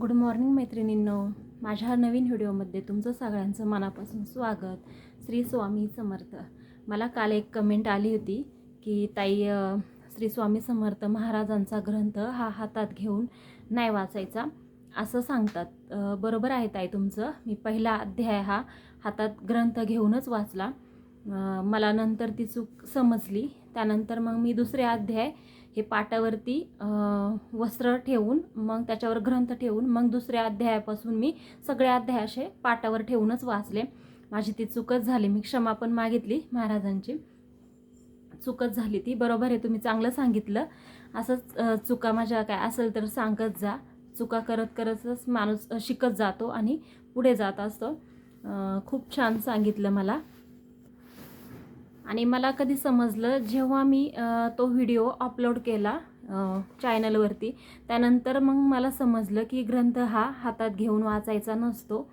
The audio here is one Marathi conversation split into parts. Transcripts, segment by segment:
गुड मॉर्निंग मैत्रिणींनो. माझ्या नवीन व्हिडिओमध्ये तुमचं सगळ्यांचं मनापासून स्वागत. श्री स्वामी समर्थ. मला काल एक कमेंट आली होती की ताई श्री स्वामी समर्थ महाराजांचा ग्रंथ हा हातात घेऊन नाही वाचायचा. असं सांगतात. बरोबर आहे ताई तुमचं. मी पहिला अध्याय हा हातात ग्रंथ घेऊनच वाचला. मला नंतर ती चूक समजली. त्यानंतर मग मी दुसरे अध्याय हे पाटावरती वस्त्र ठेवून मग त्याच्यावर ग्रंथ ठेवून मग दुसऱ्या अध्यायापासून मी सगळे अध्याय असे पाटावर ठेवूनच वाचले. माझी ती चुकच झाली. मी क्षमा पण मागितली महाराजांची. चुकच झाली ती. बरोबर आहे तुम्ही चांगलं सांगितलं. असंच चुका माझ्या काय असेल तर सांगत जा. चुका करत करतच माणूस शिकत जातो आणि पुढे जात असतो. खूप छान सांगितलं मला. आणि मला कधी समजलं जेव्हा मी तो व्हिडिओ अपलोड केला चॅनलवरती त्यानंतर मग मला समजलं की ग्रंथ हा हातात घेऊन वाचायचा नसतो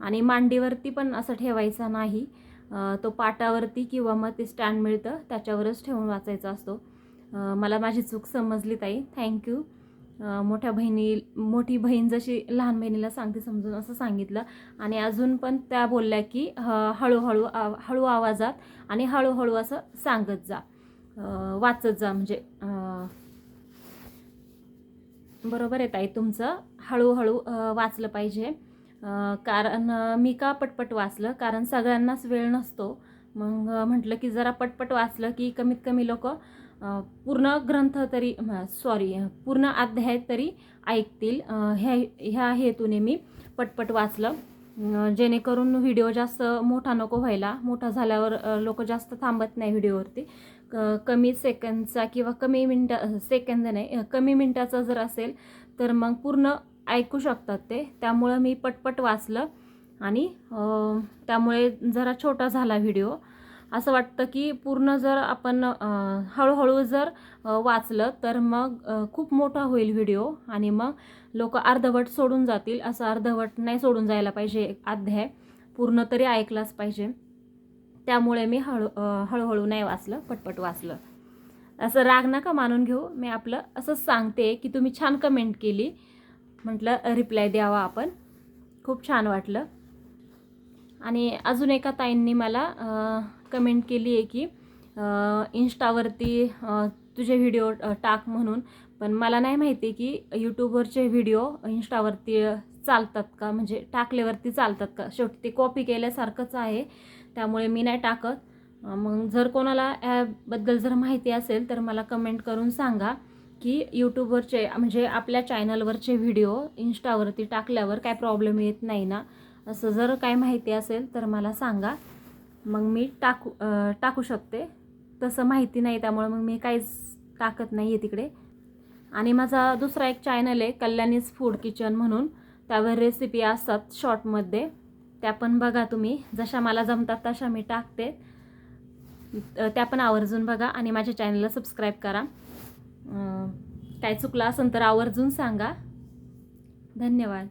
आणि मांडीवरती पण असं ठेवायचा नाही. तो पाटावरती किंवा मग ते स्टँड मिळतं त्याच्यावरच ठेवून वाचायचा असतो. मला माझी चूक समजली ताई. थँक्यू. मोठ्या बहिणी मोठी बहीण जशी लहान बहिणीला सांगते समजून असं सांगितलं. आणि अजून पण त्या बोलल्या की हळूहळू आव- हळू आवाजात आणि हळूहळू असं सांगत जा. वाचत जा म्हणजे बरोबर आहे ताई तुमचं. हळूहळू वाचलं पाहिजे. कारण मी का पटपट वाचलं? कारण सगळ्यांनाच वेळ नसतो. मग म्हटलं की जरा पटपट वाचलं की कमीत कमी लोक पूर्ण ग्रंथ तरी सॉरी पूर्ण अध्याय तरी ऐकतील. ह्या ह्या हेतूने मी पटपट वाचलं. जेणेकरून व्हिडिओ जास्त मोठा नको व्हायला. मोठा झाल्यावर लोक जास्त थांबत नाही व्हिडिओवरती. क- कमी सेकंदचा किंवा कमी मिनटा सेकंद नाही कमी मिनटाचा जर असेल तर मग पूर्ण ऐकू शकतात ते. त्यामुळं मी पटपट वाचलं आणि त्यामुळे जरा छोटा झाला व्हिडिओ. असं वाटतं की पूर्ण जर आपण हळूहळू जर वाचलं तर मग खूप मोठा होईल व्हिडिओ आणि मग लोक अर्धवट सोडून जातील. असं अर्धवट नाही सोडून जायला पाहिजे अध्याय. पूर्ण तरी ऐकलाच पाहिजे. त्यामुळे मी हळू हळूहळू नाही वाचलं पटपट वाचलं. असं राग नका मानून घेऊ. मी आपलं असंच सांगते की तुम्ही छान कमेंट केली. म्हटलं रिप्लाय द्यावा आपण. खूप छान वाटलं. आणि अजून एका ताईंनी मला कमेंट केली आहे की इन्स्टावरती तुझे व्हिडिओ टाक म्हणून. पण मला नाही माहिती की यूट्यूबवरचे व्हिडिओ इन्स्टावरती चालतात का? म्हणजे टाकल्यावरती चालतात का? शेवटी ते कॉपी केल्यासारखंच आहे. त्यामुळे मी नाही टाकत. मग जर कोणाला ॲपबद्दल जर माहिती असेल तर मला कमेंट करून सांगा की यूट्यूबवरचे म्हणजे आपल्या चॅनलवरचे व्हिडिओ इन्स्टावरती टाकल्यावर काय प्रॉब्लेम येत नाही ना? असं जर काय माहिती असेल तर मला सांगा. मग मी टाकू टाकू शकते. तसं माहिती नाही त्यामुळे मग मी काहीच टाकत नाही आहे तिकडे. आणि माझा दुसरा एक चॅनल आहे कल्याणीज फूड किचन म्हणून. त्यावर रेसिपी असतात शॉर्टमध्ये त्या पण बघा तुम्ही. जशा मला जमतात तशा मी टाकते. त्या पण आवर्जून बघा आणि माझ्या चॅनलला सबस्क्राईब करा. काय चुकलं असेल तर आवर्जून सांगा. धन्यवाद.